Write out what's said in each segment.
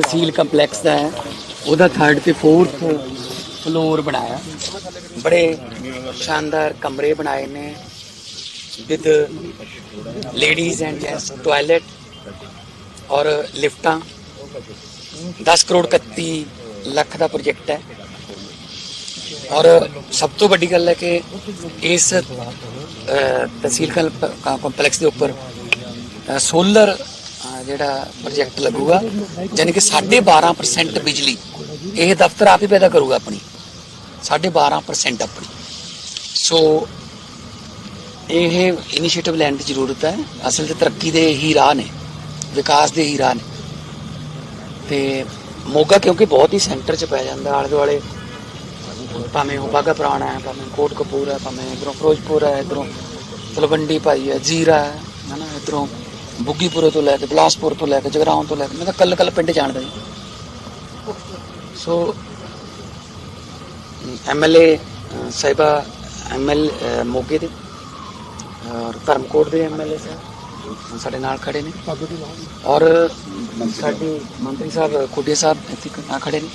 ਤਹਿਸੀਲ complex ਦਾ ਹੈ ਉਹਦਾ 3rd ਤੇ 4th ਫਲੋਰ ਬਣਾਇਆ ਬੜੇ ਸ਼ਾਨਦਾਰ ਕਮਰੇ ਬਣਾਏ ਨੇ with ladies and gents toilet ਔਰ ਲਿਫਟਾਂ 10 ਕਰੋੜ 31 ਲੱਖ ਦਾ ਪ੍ਰੋਜੈਕਟ ਹੈ ਔਰ ਸਭ ਤੋਂ ਵੱਡੀ ਗੱਲ ਹੈ ਕਿ ਇਸ ਤਹਿਸੀਲ ਕੰਪਲੈਕਸ ਦੇ ਉੱਪਰ ਸੋਲਰ ਜਿਹੜਾ ਪ੍ਰੋਜੈਕਟ ਲੱਗੂਗਾ ਯਾਨੀ ਕਿ 12.5% ਬਿਜਲੀ, ਇਹ ਦਫ਼ਤਰ ਆਪ ਹੀ ਪੈਦਾ ਕਰੂਗਾ ਆਪਣੀ। 12.5% ਆਪਣੀ। ਸੋ ਇਹ ਇਨੀਸ਼ੀਏਟਿਵ ਲੈਣ ਦੀ ਜ਼ਰੂਰਤ ਹੈ। ਅਸਲ 'ਚ ਤਰੱਕੀ ਦੇ ਹੀ ਰਾਹ ਨੇ, ਵਿਕਾਸ ਦੇ ਹੀ ਰਾਹ ਨੇ। ਤੇ ਮੋਗਾ ਕਿਉਂਕਿ ਬਹੁਤ ਹੀ ਸੈਂਟਰ 'ਚ ਪੈ ਜਾਂਦਾ ਆਲੇ ਦੁਆਲੇ ਭਾਵੇਂ ਉਹ ਬਾਗਾ ਪੁਰਾਣਾ ਹੈ, ਭਾਵੇਂ ਕੋਟ ਕਪੂਰ ਹੈ, ਭਾਵੇਂ ਇਧਰੋਂ ਫਿਰੋਜ਼ਪੁਰ ਹੈ, ਇਧਰੋਂ ਤਲਵੰਡੀ ਭਾਈ ਹੈ, ਜੀਰਾ ਹੈ, ਹਨਾ, ਇਧਰੋਂ ਬੁੱਗੀਪੁਰੇ ਤੋਂ ਲੈ ਕੇ, ਬਲਾਸਪੁਰ ਤੋਂ ਲੈ ਕੇ, ਜਗਰਾਉਂ ਤੋਂ ਲੈ ਕੇ, ਮੈਂ ਤਾਂ ਕੱਲ ਕੱਲ ਪਿੰਡ ਜਾਣਦਾ ਜੀ। ਸੋ ਐਮਐਲਏ ਸਾਹਿਬਾ ਐਮਐਲ ਮੋਗੇ ਦੇ, ਔਰ ਧਰਮਕੋਟ ਦੇ ਐਮਐਲਏ ਸਾਹਿਬ ਸਾਡੇ ਨਾਲ ਖੜੇ ਨੇ। ਔਰ ਸਾਡੇ ਮੰਤਰੀ ਸਾਹਿਬ ਖੁੱਡੇ ਸਾਹਿਬ, ਇੱਥੇ ਕ- ਆ ਖੜੇ ਨੇ।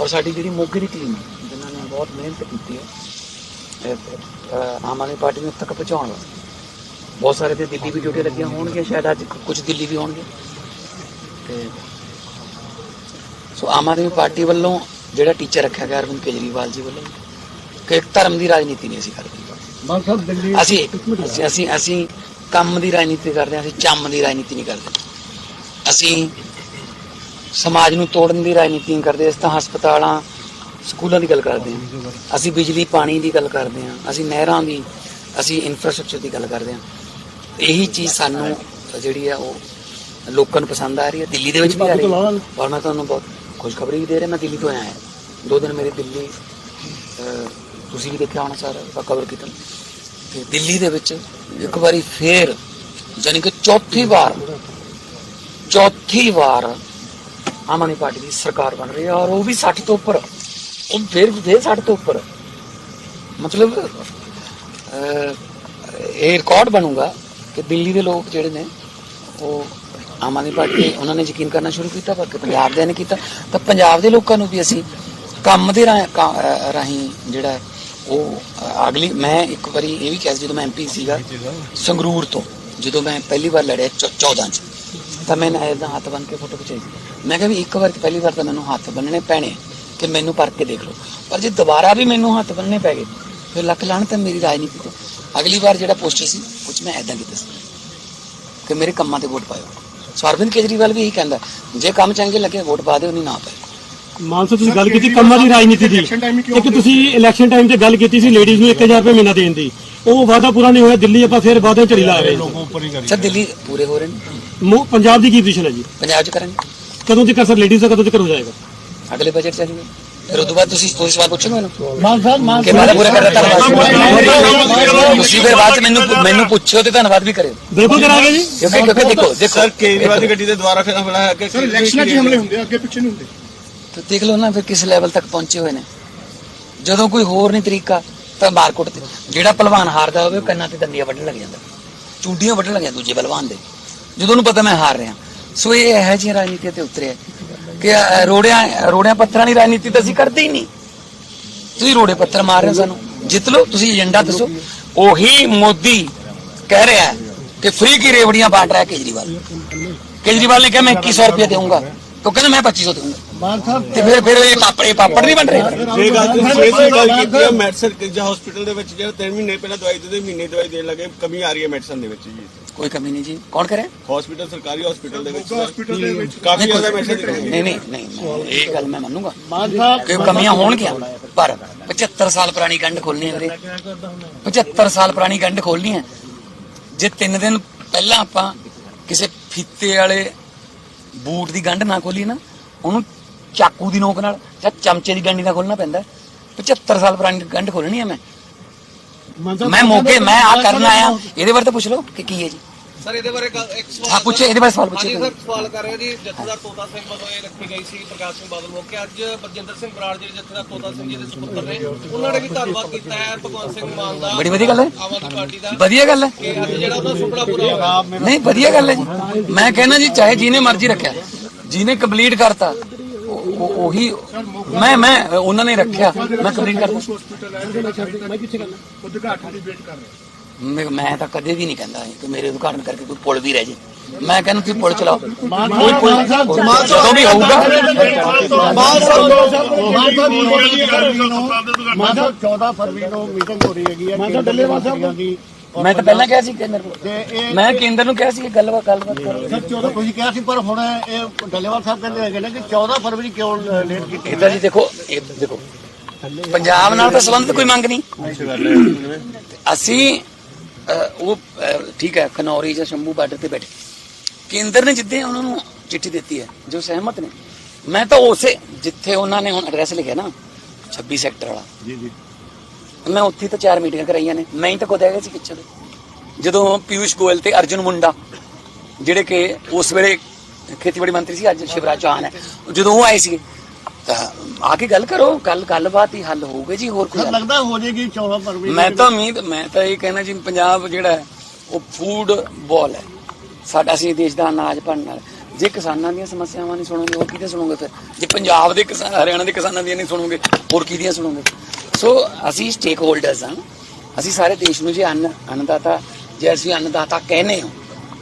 ਔਰ ਸਾਡੀ ਜਿਹੜੀ ਮੋਗੇ ਦੀ ਟੀਮ ਹੈ, ਜਿਨ੍ਹਾਂ ਨੇ ਬਹੁਤ ਮਿਹਨਤ ਕੀਤੀ ਹੈ ਆਮ ਆਦਮੀ ਪਾਰਟੀ ਨੂੰ ਤੱਕ ਪਹੁੰਚਾਉਣ ਵਾਸਤੇ। ਬਹੁਤ ਸਾਰੇ ਤੇ ਦਿੱਲੀ ਵੀ ਡਿਊਟੀ ਲੱਗੀਆਂ ਹੋਣਗੀਆਂ ਸ਼ਾਇਦ ਅੱਜ ਕੁਝ ਦਿੱਲੀ ਵੀ ਹੋਣਗੇ। ਤੇ ਸੋ ਆਮ ਆਦਮੀ ਪਾਰਟੀ ਵੱਲੋਂ ਜਿਹੜਾ ਟੀਚਰ ਰੱਖਿਆ ਗਿਆ ਅਰਵਿੰਦ ਕੇਜਰੀਵਾਲ ਜੀ ਵੱਲੋਂ ਕਿ ਇੱਕ ਧਰਮ ਦੀ ਰਾਜਨੀਤੀ ਨਹੀਂ ਅਸੀਂ ਕਰਦੇ। ਮਾਨ ਸਾਹਿਬ ਦਿੱਲੀ ਅਸੀਂ ਅਸੀਂ- ਅਸੀਂ ਅਸੀਂ ਕੰਮ ਦੀ ਰਾਜਨੀਤੀ ਕਰਦੇ ਹਾਂ ਅਸੀਂ ਚੰਮ ਦੀ ਰਾਜਨੀਤੀ ਨਹੀਂ ਕਰਦੇ। ਅਸੀਂ ਸਮਾਜ ਨੂੰ ਤੋੜਨ ਦੀ ਰਾਜਨੀਤੀ ਨਹੀਂ ਕਰਦੇ ਅਸੀਂ ਤਾਂ ਹਸਪਤਾਲਾਂ ਸਕੂਲਾਂ ਦੀ ਗੱਲ ਕਰਦੇ ਹਾਂ। ਅਸੀਂ ਬਿਜਲੀ ਪਾਣੀ ਦੀ ਗੱਲ ਕਰਦੇ ਹਾਂ ਅਸੀਂ ਨਹਿਰਾਂ ਦੀ ਅਸੀਂ ਇਨਫਰਾਸਟ੍ਰਕਚਰ ਦੀ ਗੱਲ ਕਰਦੇ ਹਾਂ। ਇਹੀ ਚੀਜ਼ ਸਾਨੂੰ ਜਿਹੜੀ ਆ ਉਹ ਲੋਕਾਂ ਨੂੰ ਪਸੰਦ ਆ ਰਹੀ ਹੈ। ਦਿੱਲੀ ਦੇ ਵਿੱਚ ਵੀ ਆ ਰਹੀ ਹੈ। ਔਰ ਮੈਂ ਤੁਹਾਨੂੰ ਬਹੁਤ ਖੁਸ਼ਖਬਰੀ ਵੀ ਦੇ ਰਿਹਾ ਮੈਂ ਦਿੱਲੀ ਤੋਂ ਆਇਆ ਹਾਂ। ਦੋ ਦਿਨ ਮੇਰੇ ਦਿੱਲੀ ਤੁਸੀਂ ਵੀ ਦੇਖਿਆ ਹੋਣਾ ਸਾਰਾ ਕਵਰ ਕੀਤਾ। ਤੇ ਦਿੱਲੀ ਦੇ ਵਿੱਚ ਇੱਕ ਵਾਰੀ ਫੇਰ ਜਾਨੀ ਕਿ ਚੌਥੀ ਵਾਰ ਚੌਥੀ ਵਾਰ ਆਮ ਆਦਮੀ ਪਾਰਟੀ ਦੀ ਸਰਕਾਰ ਬਣ ਰਹੀ ਹੈ ਔਰ ਉਹ ਵੀ 60 ਤੋਂ ਉੱਪਰ। ਉਹ ਫਿਰ ਫੇਰ 60 ਤੋਂ ਉੱਪਰ। ਮਤਲਬ ਇਹ ਰਿਕਾਰਡ ਬਣੂਗਾ ਕਿ ਦਿੱਲੀ ਦੇ ਲੋਕ ਜਿਹੜੇ ਨੇ, ਉਹ ਆਮ ਆਦਮੀ ਪਾਰਟੀ ਉਹਨਾਂ ਨੇ ਯਕੀਨ ਕਰਨਾ ਸ਼ੁਰੂ ਕੀਤਾ ਪਰ ਪੰਜਾਬ ਦੇ ਨੇ ਕੀਤਾ। ਤਾਂ ਪੰਜਾਬ ਦੇ ਲੋਕਾਂ ਨੂੰ ਵੀ ਅਸੀਂ ਕੰਮ ਦੇ ਰਾਹੀਂ ਜਿਹੜਾ ਉਹ ਅਗਲੀ, ਮੈਂ ਇੱਕ ਵਾਰੀ ਇਹ ਵੀ ਕਿਹਾ ਸੀ ਜਦੋਂ ਮੈਂ ਐਮਪੀ ਸੀਗਾ, ਸੰਗਰੂਰ ਤੋਂ, ਜਦੋਂ ਮੈਂ ਪਹਿਲੀ ਵਾਰ ਲੜਿਆ 14 ਚ, ਤਾਂ ਮੈਂ ਐਦਾਂ ਹੱਥ ਬੰਨ ਕੇ ਫੋਟੋ ਖਿਚਾਈ। ਮੈਂ ਕਿਹਾ ਵੀ ਇੱਕ ਵਾਰ ਪਹਿਲੀ ਵਾਰ ਤਾਂ ਮੈਨੂੰ ਹੱਥ ਬੰਨਣੇ ਪੈਣੇ ਕਿ ਮੈਨੂੰ ਪਰਖ ਕੇ ਦੇਖ ਲਓ। ਪਰ ਜੇ ਦੁਬਾਰਾ ਵੀ ਮੈਨੂੰ ਹੱਥ ਬੰਨਣੇ ਪੈ ਗਏ, ਫਿਰ ਲੱਕ ਲਾਣ ਤਾਂ ਮੇਰੀ ਰਾਜਨੀਤੀ ਤੋਂ। ਅਗਲੀ ਵਾਰ ਜਿਹੜਾ ਪੋਸਟਰ ਸੀ ਕੁਝ ਮੈਂ ਐਦਾਂ ਕੀਤਾ ਸੀ ਕਿ ਮੇਰੇ ਕੰਮਾਂ ਤੇ ਵੋਟ ਪਾਇਓ। ਸੋ ਅਰਵਿੰਦ ਕੇਜਰੀਵਾਲ ਵੀ ਇਹੀ ਕਹਿੰਦਾ ਜੇ ਕੰਮ ਚੰਗੇ ਲੱਗੇ ਵੋਟ ਪਾ ਦਿਓ ਨਹੀਂ ਨਾ ਪਾਇਓ। ਮਾਨ ਸਾਹਿਬ ਤੁਸੀਂ ਗੱਲ ਕੀਤੀ ਕੰਮਾਂ ਦੀ ਰਾਜਨੀਤੀ ਦੀ। ਇੱਕ ਤੁਸੀਂ ਇਲੈਕਸ਼ਨ ਟਾਈਮ ਤੇ ਗੱਲ ਕੀਤੀ ਸੀ ਲੇਡੀਜ਼ ਨੂੰ 1000 ਰੁਪਏ ਮਹੀਨਾ ਦੇਣ ਦੀ। ਉਹ ਵਾਅਦਾ ਪੂਰਾ ਨਹੀਂ ਹੋਇਆ ਦਿੱਲੀ ਆਪਾਂ ਫਿਰ ਵਾਅਦੇ ਝੜੀ ਲਾ ਰਹੇ ਹਾਂ। ਸਰ ਦਿੱਲੀ ਪੂਰੇ ਹੋ ਰਹੇ ਨੇ। ਪੰਜਾਬ ਦੀ ਕੀ ਪੋਜੀਸ਼ਨ ਹੈ ਜੀ? ਪੰਜਾਬ ਚ ਕਰਾਂਗੇ। ਕਦੋਂ ਤੱਕ ਸਰ ਲੇਡੀਜ਼ ਦਾ ਕਦੋਂ ਤੱਕ ਹੋ ਜਾਏਗਾ? ਅਗਲੇ ਬਜਟ ਚ ਆਜੂਗਾ ਫਿਰ ਉਦੋਂ ਬਾਅਦ ਤੁਸੀਂ ਤੁਸੀਂ ਸਵਾਲ ਪੁੱਛੋਗੇ ਮੈਨੂੰ ਮਾਨ ਸਾਹਿਬ ਮਾਨ ਕਿ ਮੈਂ ਪੂਰਾ ਕਰਦਾ ਧੰਨਵਾਦ ਤੁਸੀਂ ਫਿਰ ਬਾਅਦ ਚ ਮੈਨੂੰ ਮੈਨੂੰ ਪੁੱਛੋ ਤੇ ਧੰਨਵਾਦ ਵੀ ਕਰਿਓ ਬਿਲਕੁਲ ਕਰਾਂਗੇ ਜੀ ਕਿਉਂਕਿ ਕਿਉਂਕਿ ਦੇਖੋ ਦੇਖੋ ਸਰ ਕੇਜਰੀਵਾਲ ਦੀ ਗੱਡੀ ਦੇ ਦੁਆਰਾ ਫਿਰ ਹਮਲਾ ਹੈ ਕਿ ਸਰ ਇਲੈਕਸ਼ਨਾਂ 'ਚ ਹਮਲੇ ਹੁੰਦੇ ਆ ਅੱਗੇ ਪਿੱਛੇ ਨਹੀਂ ਹੁੰਦੇ ਤੇ ਦੇਖ ਲਓ ਨਾ ਫਿਰ ਕਿਸ ਲੈਵਲ ਤੱਕ ਪਹੁੰਚੇ ਹੋਏ ਨੇ ਜਦੋਂ ਕੋਈ ਹੋਰ ਨਹੀਂ ਤਰੀਕਾ ਤਾਂ ਮਾਰਕੁੱਟ ਤੇ ਜਿਹੜਾ ਪਹਿਲਵਾਨ ਹਾਰਦਾ ਹੋਵੇ ਉਹ ਕੰਨਾਂ ਤੇ ਦੰਦੀਆਂ ਵੱਢਣ ਲੱਗ ਜਾਂਦਾ ਚੂੰਡੀਆਂ ਵੱਢਣ ਲੱਗ ਜਾਂਦਾ ਦੂਜੇ ਪਹਿਲਵਾਨ ਦੇ ਜਦੋਂ ਉਹਨੂੰ ਪਤਾ ਮੈਂ ਹਾਰ ਰਿਹਾ ਸੋ ਇਹ ਇਹੋ ਜਿਹੀਆਂ ਰਾਜਨੀਤੀਆਂ ਤੇ ਉਤਰਿਆ ਕਿ ਰੋੜਿਆਂ ਰੋੜਿਆਂ ਪੱਥਰਾਂ ਦੀ ਰਾਜਨੀਤੀ ਤਾਂ ਅਸੀਂ ਕਰਦੇ ਹੀ ਨਹੀਂ। ਤੁਸੀਂ ਰੋੜੇ ਪੱਥਰ ਮਾਰ ਰਹੇ ਸਾਨੂੰ। ਜਿੱਤ ਲਓ ਤੁਸੀਂ ਏਜੰਡਾ ਦੱਸੋ। ਉਹੀ ਮੋਦੀ ਕਹਿ ਰਿਹਾ ਹੈ कि फ्री की रेवड़ियां बांट रहा है केजरीवाल केजरीवाल ने कहा मैं इक्कीस सौ रुपया दूंगा तो कहना मैं पच्ची सौ ਤੇ ਫਿਰ ਫਿਰ ਇਹ ਪਾਪੜ ਪਾਪੜ ਨਹੀਂ ਬਣ ਰਹੇ? ਜੇ ਗੱਲ ਤੁਸੀਂ ਸੇਫ ਗੱਲ ਕੀਤੀ ਹੈ ਮੈਡੀਸਨ ਜਾਂ ਹਸਪੀਟਲ ਦੇ ਵਿੱਚ ਜਿਹੜਾ 3 ਮਹੀਨੇ ਪਹਿਲਾਂ ਦਵਾਈ ਦਿੰਦੇ ਮਹੀਨੇ ਦਵਾਈ ਦੇਣ ਲੱਗੇ ਕਮੀ ਆ ਰਹੀ ਹੈ ਮੈਡੀਸਨ ਦੇ ਵਿੱਚ ਜੀ। ਕੋਈ ਕਮੀ ਨਹੀਂ ਜੀ। ਕੌਣ ਕਰੇ ਹਸਪੀਟਲ ਸਰਕਾਰੀ ਹਸਪੀਟਲ ਦੇ ਵਿੱਚ ਹਸਪੀਟਲ ਦੇ ਵਿੱਚ। ਕਾਫੀ ਜ਼ਿਆਦਾ ਹੈ ਨਹੀਂ ਨਹੀਂ ਨਹੀਂ ਮੈਂ- ਇਹ ਗੱਲ ਮੈਂ ਮੰਨੂਗਾ। ਕਿ ਕਮੀਆਂ ਹੋਣਗੀਆਂ? ਪਰ 75 ਸਾਲ ਪੁਰਾਣੀ ਗੰਢ ਖੋਲਣੀ ਹੈ ਵੀਰੇ। 75 ਸਾਲ ਪੁਰਾਣੀ ਗੰਢ ਖੋਲਣੀ ਹੈ। ਜੇ 3 ਦਿਨ ਪਹਿਲਾਂ ਆਪਾਂ ਕਿਸੇ ਫੀਤੇ ਵਾਲੇ ਬੂਟ ਦੀ ਗੰਢ ਨਾ ਖੋਲੀ ਨਾ ਉਹਨੂੰ ਚਾਕੂ ਦੀ ਨੋਕ ਨਾਲ ਜਾਂ ਚਮਚੇ ਦੀ ਗੰਢੀ ਨਾਲ ਖੋਲਣਾ ਪੈਂਦਾ। ਹੈ। 75 ਸਾਲ ਪੁਰਾਣੀ ਗੰਢ ਖੋਲਣੀ ਹੈ ਮੈਂ। ਮੈਂ ਮੋਗੇ ਮੈਂ ਆ ਕਰਨ ਆਇਆ। ਇਹਦੇ ਬਾਰੇ ਤਾਂ ਪੁੱਛ ਲਓ ਕਿ ਕੀ ਹੈ ਜੀ। ਸਰ ਇਹਦੇ ਬਾਰੇ ਇੱਕ ਸਵਾਲ ਹਾਂ ਪੁੱਛੇ ਇਹਦੇ ਬਾਰੇ ਸਵਾਲ ਪੁੱਛੇ ਸਰ ਸਵਾਲ ਕਰ ਰਿਹਾ ਜੀ ਜਥੇਦਾਰ ਤੋਤਾ ਸਿੰਘ ਵੱਲੋਂ ਇਹ ਰੱਖੀ ਗਈ ਸੀ ਪ੍ਰਕਾਸ਼ ਸਿੰਘ ਬਾਦਲ ਮੌਕੇ। ਅੱਜ ਬਰਜਿੰਦਰ ਸਿੰਘ ਬਰਾੜ ਜਿਹੜੇ ਜਥੇਦਾਰ ਤੋਤਾ ਸਿੰਘ ਜੀ ਦੇ ਸੁਪੁੱਤਰ ਨੇ ਉਹਨਾਂ ਨੇ ਵੀ ਧੰਨਵਾਦ ਕੀਤਾ ਹੈ ਭਗਵੰਤ ਸਿੰਘ ਮਾਨ ਦਾ ਬੜੀ ਵਧੀਆ ਗੱਲ ਹੈ। ਆਮ ਆਦਮੀ ਪਾਰਟੀ ਦਾ। ਵਧੀਆ ਗੱਲ ਹੈ। ਕਿ ਅੱਜ ਜਿਹੜਾ ਉਹਦਾ ਸੁਪਨਾ ਪੂਰਾ ਹੋਇਆ। ਨਹੀਂ ਵਧੀਆ ਗੱਲ ਹੈ ਜੀ। ਮੈਂ ਕਹਿੰਦਾ ਜੀ ਚਾਹੇ ਜਿਹਨੇ ਮਰਜ਼ੀ ਰੱਖਿਆ ਜਿਹਨੇ ਕੰਪਲੀਟ ਕਰਤਾ ਉਹ- ਉਹ- ਉਹੀ ਮੈਂ ਮੈਂ ਉਹਨਾਂ ਨੇ ਰੱਖਿਆ ਮੈਂ ਹਸਪੀਟਲ ਹੈ ਮੈਂ ਕਿੱਥੇ ਕਰਨਾ ਉਦਘਾਟਨ ਦੀ ਵੇਟ ਕਰ ਰਹੇ ਮੈਂ ਮੈਂ ਤਾਂ ਕਦੇ ਵੀ ਨਹੀਂ ਕਹਿੰਦਾ ਕਿ ਮੇਰੇ ਉਦਘਾਟਨ ਕਰਕੇ ਕੋਈ ਪੁਲ ਵੀ ਰਹਿ ਜੇ ਮੈਂ ਕਹਿੰਦਾ ਤੁਸੀਂ ਪੁਲ ਚਲਾਓ ਕੋਈ ਪੁਲ ਜਦੋਂ ਵੀ ਹੋਊਗਾ ਮਾਤਾ 14 ਫਰਵਰੀ ਨੂੰ ਮੀਟਿੰਗ ਹੋ ਰਹੀ ਹੈਗੀ ਹੈ ਮਾਤਾ ਡੱਲੇਵਾਲ ਸਾਹਿਬ ਦੀ ਮੈਂ ਤਾਂ ਪਹਿਲਾਂ ਕਿਹਾ ਸੀ ਕਿ ਮੇਰੇ ਕੋਲ ਮੈਂ ਕੇਂਦਰ ਨੂੰ ਕਿਹਾ ਸੀ ਕਿ ਗੱਲਬਾਤ ਗੱਲਬਾਤ ਕਰੋ ਸਰ 14 ਤੁਸੀਂ ਕਿਹਾ ਸੀ ਪਰ ਹੁਣ ਇਹ ਡੱਲੇਵਾਲ ਸਾਹਿਬ ਕਹਿੰਦੇ ਹੈਗੇ ਨੇ ਕਿ 14 ਫਰਵਰੀ ਕਿਉਂ ਲੇਟ ਕੀਤੀ ਇਦਾਂ ਜੀ ਦੇਖੋ ਇਹ ਦੇਖੋ ਪੰਜਾਬ ਨਾਲ ਤਾਂ ਸੰਬੰਧ ਕੋਈ ਮੰਗ ਨਹੀਂ। ਅਸੀਂ ਉਹ ਠੀਕ ਹੈ ਖਨੌਰੀ ਜਾਂ ਸ਼ੰਭੂ ਬਾਰਡਰ ਤੇ ਬੈਠੇ। ਕੇਂਦਰ ਨੇ ਜਿੱਦੇ ਉਹਨਾਂ ਨੂੰ ਚਿੱਠੀ ਦਿੱਤੀ ਹੈ ਜੋ ਸਹਿਮਤ ਨੇ। ਮੈਂ ਤਾਂ ਉਸੇ ਜਿੱਥੇ ਉਹਨਾਂ ਨੇ ਹੁਣ ਐਡਰੈਸ ਲਿਖਿਆ ਨਾ 26 ਸੈਕਟਰ ਵਾਲਾ। ਜੀ ਜੀ। ਮੈਂ ਉੱਥੇ ਤਾਂ ਚਾਰ ਮੀਟਿੰਗਾਂ ਕਰਾਈਆਂ ਨੇ ਮੈਂ ਹੀ ਤਾਂ ਖੁਦ ਹੈਗਾ ਸੀ ਪਿੱਛੇ ਜਦੋਂ ਪਿਊਸ਼ ਗੋਇਲ ਤੇ ਅਰਜੁਨ ਮੁੰਡਾ ਜਿਹੜੇ ਕਿ ਉਸ ਵੇਲੇ ਖੇਤੀਬਾੜੀ ਮੰਤਰੀ ਸੀ ਅੱਜ ਸ਼ਿਵਰਾਜ ਚੌਹਾਨ ਹੈ ਜਦੋਂ ਉਹ ਆਏ ਸੀ ਆ ਕੇ ਗੱਲ ਕਰੋ ਗੱਲ ਗੱਲਬਾਤ ਹੀ ਹੱਲ ਹੋਊਗਾ ਜੀ ਹੋਰ ਕੋਈ ਲੱਗਦਾ ਹੋ ਜਾਏਗੀ 14 ਫਰਵਰੀ ਮੈਂ ਤਾਂ ਉਮੀਦ ਮੈਂ ਤਾਂ ਇਹ ਕਹਿਣਾ ਜੀ ਪੰਜਾਬ ਜਿਹੜਾ ਹੈ ਉਹ ਫੂਡ ਬਾਲ ਹੈ। ਸਾਡਾ ਅਸੀਂ ਦੇਸ਼ ਦਾ ਅਨਾਜ ਬਣਨ ਵਾਲਾ ਜੇ ਕਿਸਾਨਾਂ ਦੀਆਂ ਸਮੱਸਿਆਵਾਂ ਨਹੀਂ ਸੁਣੋਗੇ ਹੋਰ ਕਿਹਦੇ ਸੁਣੋਗੇ ਫਿਰ? ਜੇ ਪੰਜਾਬ ਦੇ ਕਿਸਾਨ ਹਰਿਆਣਾ ਦੇ ਕਿਸਾਨਾਂ ਦੀਆਂ ਨਹੀਂ ਸੁਣੋਗੇ ਹੋਰ ਕਿਹਦੀਆਂ ਸੁਣੋਗੇ? ਸੋ ਅਸੀਂ ਸਟੇਕ ਹੋਲਡਰਸ ਹਾਂ। ਅਸੀਂ ਸਾਰੇ ਦੇਸ਼ ਨੂੰ ਜੇ ਅੰਨ ਅੰਨਦਾਤਾ ਜੇ ਅਸੀਂ ਅੰਨਦਾਤਾ ਕਹਿੰਦੇ ਹਾਂ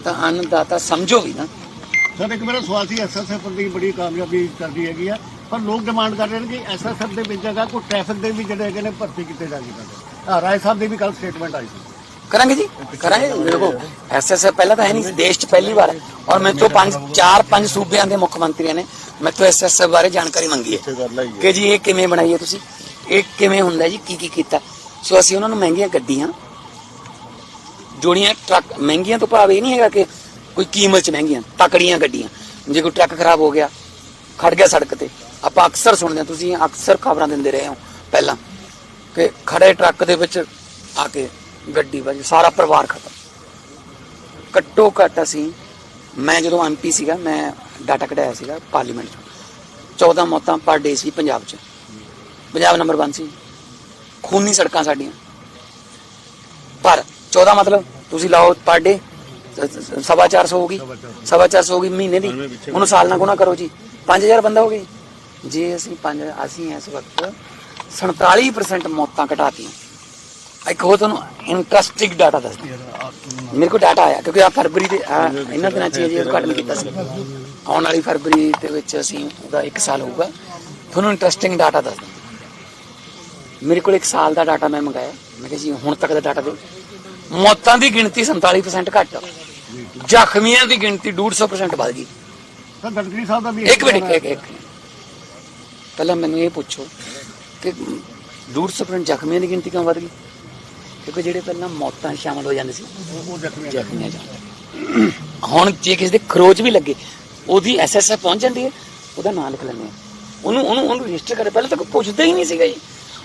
ਤਾਂ ਅੰਨਦਾਤਾ ਸਮਝੋ ਵੀ ਨਾ। ਸਰ ਇੱਕ ਮੇਰਾ ਸਵਾਲ ਸੀ ਐਸਐਸਐਫ ਦੀ ਬੜੀ ਕਾਮਯਾਬੀ ਕਰਦੀ ਹੈਗੀ ਆ ਪਰ ਲੋਕ ਡਿਮਾਂਡ ਕਰ ਰਹੇ ਨੇ ਕਿ ਐਸਐਸਐਫ ਦੇ ਵਿੱਚ ਜਗ੍ਹਾ ਕੋਈ ਟ੍ਰੈਫਿਕ ਦੇ ਵੀ ਜਿਹੜੇ ਹੈਗੇ ਨੇ ਭਰਤੀ ਕੀਤੇ ਜਾਣਗੇ ਕਹਿੰਦੇ ਆ ਰਾਏ ਸਾਹਿਬ ਦੀ ਵੀ ਕੱਲ ਸਟੇਟਮੈਂਟ ਆਈ ਸੀ। ਕਰਾਂਗੇ ਜੀ ਕਰਾਂਗੇ। ਦੇਖੋ ਐਸਐਸਐਫ ਪਹਿਲਾਂ ਤਾਂ ਹੈ ਨਹੀਂ ਦੇਸ਼ 'ਚ ਪਹਿਲੀ ਵਾਰ। ਹੈ ਔਰ ਮੇਰੇ ਤੋਂ ਪੰਜ ਚਾਰ ਪੰਜ ਸੂਬਿਆਂ ਦੇ ਮੁੱਖ ਮੰਤਰੀਆਂ ਨੇ। ਮੇਰੇ ਤੋਂ ਐਸਐਸਐਫ ਬਾਰੇ ਜਾਣਕਾਰੀ ਮੰਗੀ ਹੈ। ਕਿ ਜੀ ਇਹ ਕਿਵੇਂ ਬਣਾਈ ਹੈ ਤੁਸੀਂ? ਇਹ ਕਿਵੇਂ ਹੁੰਦਾ ਜੀ? ਕੀ ਕੀ ਕੀਤਾ? ਸੋ ਅਸੀਂ ਉਹਨਾਂ ਨੂੰ ਮਹਿੰਗੀਆਂ ਗੱਡੀਆਂ, ਜੋੜੀਆਂ, ਟਰੱਕ, ਮਹਿੰਗੀਆਂ ਤੋਂ ਭਾਵ ਇਹ ਨਹੀਂ ਹੈਗਾ ਕਿ ਕੋਈ ਕੀਮਤ 'ਚ ਮਹਿੰਗੀਆਂ, ਤਕੜੀਆਂ ਗੱਡੀਆਂ। ਜੇ ਕੋਈ ਟਰੱਕ ਖਰਾਬ ਹੋ ਗਿਆ ਖੜ ਗਿਆ ਸੜਕ ਤੇ। ਆਪਾਂ ਅਕਸਰ ਸੁਣਦੇ ਹਾਂ, ਤੁਸੀਂ ਅਕਸਰ ਖਬਰਾਂ ਦਿੰਦੇ ਰਹੇ ਹੋ ਪਹਿਲਾਂ ਕਿ ਖੜੇ ਟਰੱਕ ਦੇ ਵਿੱਚ ਆ ਕੇ ਗੱਡੀ ਵੱਜ ਸਾਰਾ ਪਰਿਵਾਰ ਖਤਮ। ਘੱਟੋ ਘੱਟ ਅਸੀਂ, ਮੈਂ ਜਦੋਂ ਐਮਪੀ ਸੀਗਾ, ਮੈਂ ਡਾਟਾ ਕਢਾਇਆ ਸੀਗਾ ਪਾਰਲੀਮੈਂਟ 'ਚ। 14 ਮੌਤਾਂ ਪਰ ਡੇ ਸੀ ਪੰਜਾਬ 'ਚ। ਪੰਜਾਬ ਨੰਬਰ 1 ਸੀ। ਖੂਨੀ ਸੜਕਾਂ ਸਾਡੀਆਂ। ਪਰ 14 ਮਤਲਬ ਤੁਸੀਂ ਲਾਓ ਪਰ ਡੇ ਸਵਾ 400 ਹੋ ਗਈ। ਸਵਾ 400 ਹੋ ਗਈ ਮਹੀਨੇ ਦੀ। ਉਹਨੂੰ ਸਾਲ ਨਾਲ ਗੁਣਾ ਕਰੋ ਜੀ। 5000 ਬੰਦਾ ਹੋ ਗਈ ਜੇ। ਅਸੀਂ ਪੰਜ ਅਸੀਂ ਇਸ ਵਕਤ 47% ਮੌਤਾਂ ਘਟਾਤੀਆਂ। ਇੱਕ ਹੋਰ ਤੁਹਾਨੂੰ ਇੰਟਰਸਟਿੰਗ ਡਾਟਾ ਦੱਸਦਾ। ਮੇਰੇ ਕੋਲ ਡਾਟਾ ਆਇਆ ਕਿਉਂਕਿ ਆ ਫਰਵਰੀ ਦੇ ਇਹਨਾਂ ਦਿਨਾਂ 'ਚ ਜੀ ਉਦਘਾਟਨ ਕੀਤਾ ਸੀ। ਆਉਣ ਵਾਲੀ ਫਰਵਰੀ ਦੇ ਵਿੱਚ ਅਸੀਂ ਉਹਦਾ 1 ਸਾਲ ਹੋਊਗਾ। ਤੁਹਾਨੂੰ ਇੰਟਰਸਟਿੰਗ ਡਾਟਾ ਦੱਸਦਾ। ਮੇਰੇ ਕੋਲ 1 ਸਾਲ ਦਾ ਡਾਟਾ ਮੈਂ ਮੰਗਾਇਆ। ਮੈਂ ਕਿਹਾ ਜੀ ਹੁਣ ਤੱਕ ਦਾ ਡਾਟਾ ਦਿਓ। ਮੌਤਾਂ ਦੀ ਗਿਣਤੀ 47% ਘੱਟ। ਜ਼ਖਮੀਆਂ ਦੀ ਗਿਣਤੀ 150% ਵੱਧ ਗਈ। ਸਰ ਗਡਕਰੀ ਸਾਹਿਬ ਦਾ ਵੀ ਇੱਕ ਮਿੰਟ ਇੱਕ- ਇੱਕ ਇੱਕ ਪਹਿਲਾਂ ਮੈਨੂੰ ਇਹ ਪੁੱਛੋ ਕਿ 150% ਜ਼ਖਮੀਆਂ ਦੀ ਗਿਣਤੀ ਕਿਉਂ ਵੱਧ ਗਈ? ਕਿਉਂਕਿ ਜਿਹੜੇ ਪਹਿਲਾਂ ਮੌਤਾਂ ਸ਼ਾਮਲ ਹੋ ਜਾਂਦੇ ਸੀ ਉਹ ਜ਼ਖਮੀ ਜ਼ਖਮੀਆਂ ਜਾਂਦੇ ਹੁਣ ਜੇ ਕਿਸੇ ਦੇ ਖਰੋਚ ਵੀ ਲੱਗੇ ਉਹਦੀ ਐਸਐਸਐਫ ਪਹੁੰਚ ਜਾਂਦੀ ਹੈ ਉਹਦਾ ਨਾਮ ਲਿਖ ਲੈਂਦੇ ਆ ਉਹਨੂੰ ਉਹਨੂੰ ਉਹਨੂੰ ਰਜਿਸਟਰ ਕਰੇ। ਪਹਿਲਾਂ ਤਾਂ ਕੋਈ ਪੁੱਛਦਾ ਹੀ ਨਹੀਂ ਸੀਗਾ ਜੀ।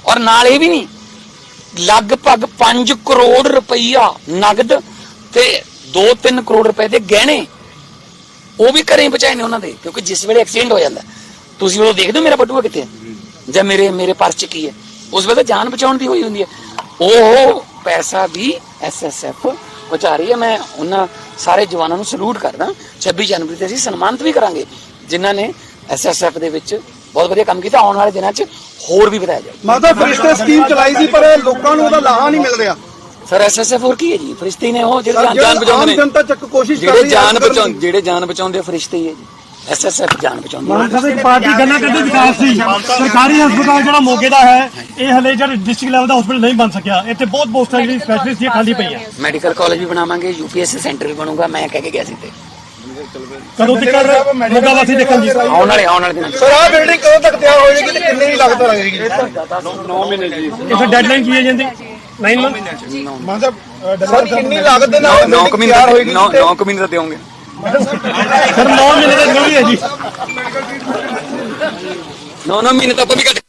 ਔਰ ਨਾਲ ਇਹ ਵੀ ਨਹੀਂ, ਲਗਭਗ 5 ਕਰੋੜ ਰੁਪਈਆ ਨਗਦ ਤੇ 2-3 ਕਰੋੜ ਰੁਪਏ ਦੇ ਗਹਿਣੇ ਉਹ ਵੀ ਘਰੇ ਬਚਾਏ ਨੇ ਉਹਨਾਂ ਦੇ, ਕਿਉਂਕਿ ਜਿਸ ਵੇਲੇ ਐਕਸੀਡੈਂਟ ਹੋ ਜਾਂਦਾ। ਤੁਸੀਂ ਉਹ ਦੇਖਦੇ ਹੋ ਮੇਰਾ ਬਟੂਆ ਕਿੱਥੇ ਜਾਂ ਮੇਰੇ ਮੇਰੇ ਪਰਸ ਚ ਕੀ ਹੈ? ਉਸ ਵੇਲੇ ਤਾਂ ਜਾਨ ਬਚਾਉਣ ਦੀ ਹੋਈ ਹੁੰਦੀ ਹੈ। ਉਹ ਪੈਸਾ ਵੀ ਐਸਐਸਐਫ ਬਚਾ ਰਹੀ ਹੈ। ਮੈਂ ਉਹਨਾਂ ਸਾਰੇ ਜਵਾਨਾਂ ਨੂੰ ਸਲੂਟ ਕਰਦਾ। 26 ਜਨਵਰੀ ਤੇ ਅਸੀਂ ਸਨਮਾਨਿਤ ਵੀ ਕਰਾਂਗੇ, ਜਿਨ੍ਹਾਂ ਨੇ ਐਸਐਸਐਫ ਦੇ ਵਿੱਚ ਬਹੁਤ ਵਧੀਆ ਕੰਮ ਕੀਤਾ ਆਉਣ ਵਾਲੇ ਦਿਨਾਂ 'ਚ ਹੋਰ ਵੀ ਵਧਾਇਆ ਜਾਏ ਮਾਤਾ ਫਰਿਸ਼ਤੇ ਸਕੀਮ ਚਲਾਈ ਸੀ ਪਰ ਲੋਕਾਂ ਨੂੰ ਉਹਦਾ ਲਾਹਾ ਨਹੀਂ ਮਿਲ ਰਿਹਾ। ਸਰ ਐਸਐਸਐਫ ਹੋਰ ਕੀ ਹੈ ਜੀ? ਫਰਿਸ਼ਤੇ ਨੇ ਉਹ ਜਿਹੜੇ ਜਾਨ- ਜਿਹੜਾ ਬਚਾਉਂਦੇ ਨੇ। ਜਨਤਾ ਚੱਕ ਕੋਸ਼ਿਸ਼ ਕਰ ਜਿਹੜੇ ਰਹੀ ਹੈ ਜਾਨ ਅੱਜ ਕੱਲ੍ਹ ਬਚਾਉਂ ਜਿਹੜੇ ਜਾਨ ਬਚਾਉਂਦੇ ਆ ਫਰਿਸ਼ਤੇ ਹੀ ਹੈ ਜੀ। ਐਸਐਸਐਫ ਜਾਨ ਬਚਾਉਂਦੀ ਹੈ ਸਾਹਿਬ ਇੱਕ ਪਾਰਟੀ ਗੱਲਾਂ ਕਰਦੇ ਵਿਕਾਸ ਸੀ। ਸਰਕਾਰੀ ਹਸਪਤਾਲ ਜਿਹੜਾ ਮੋਗੇ ਦਾ ਹੈ ਇਹ ਹਲੇ ਜਿਹੜਾ ਡਿਸਟ੍ਰਿਕਟ ਲੈਵਲ ਦਾ ਹਸਪਤਾਲ ਨਹੀਂ ਬਣ ਸਕਿਆ। ਇੱਥੇ ਬਹੁਤ ਪੋਸਟਾਂ ਜਿਹੜੀ ਸਪੈਸ਼ਲਿਸਟ ਖਾਲੀ ਪਈਆਂ ਮੈਡੀਕਲ ਕਾਲਜ ਵੀ ਬਣਾਵਾਂਗੇ ਯੂਪੀਐਸਸੀ ਸੈਂਟਰ ਵੀ ਬਣੂਗਾ ਮੈਂ ਕਹਿ ਕੇ ਗਿਆ ਸੀ ਤੇ ਕਦੋਂ ਤੱਕ ਮੋਗਾ ਵਾਸੀ ਦੇਖਣ ਦੀ ਆਉਣ ਵਾਲੇ ਆਉਣ ਵਾਲੇ ਦਿਨਾਂ। ਸਰ ਆਹ ਬਿਲਡਿੰਗ ਕਦੋਂ ਤੱਕ ਤਿਆਰ ਹੋ ਜਾਏਗੀ ਤੇ ਕਿੰਨੀ ਦੀ ਲਾਗਤ ਲੱਗੇਗੀ ਇਹ ਡੈਡਲਾਈਨ ਕੀ ਹੈ ਜਾਂਦੀ 9 ਮੰਥ ਸਾਹਿਬ ਸਰ ਕਿੰਨੀ ਲਾਗਤ ਦੇ ਨਾਲ 9 building ਮਹੀਨੇ ਤਿਆਰ ਹੋਏਗੀ 9 ਤੇ 9 ਮਹੀਨੇ ਦਾ ਦੇਵਾਂਗੇ ਸਰ 9 ਮਹੀਨੇ ਦਾ ਜ਼ਰੂਰੀ ਹੈ ਜੀ। 9 9 ਮਹੀਨੇ ਤਾਂ ਆਪਾਂ ਵੀ ਘੱਟ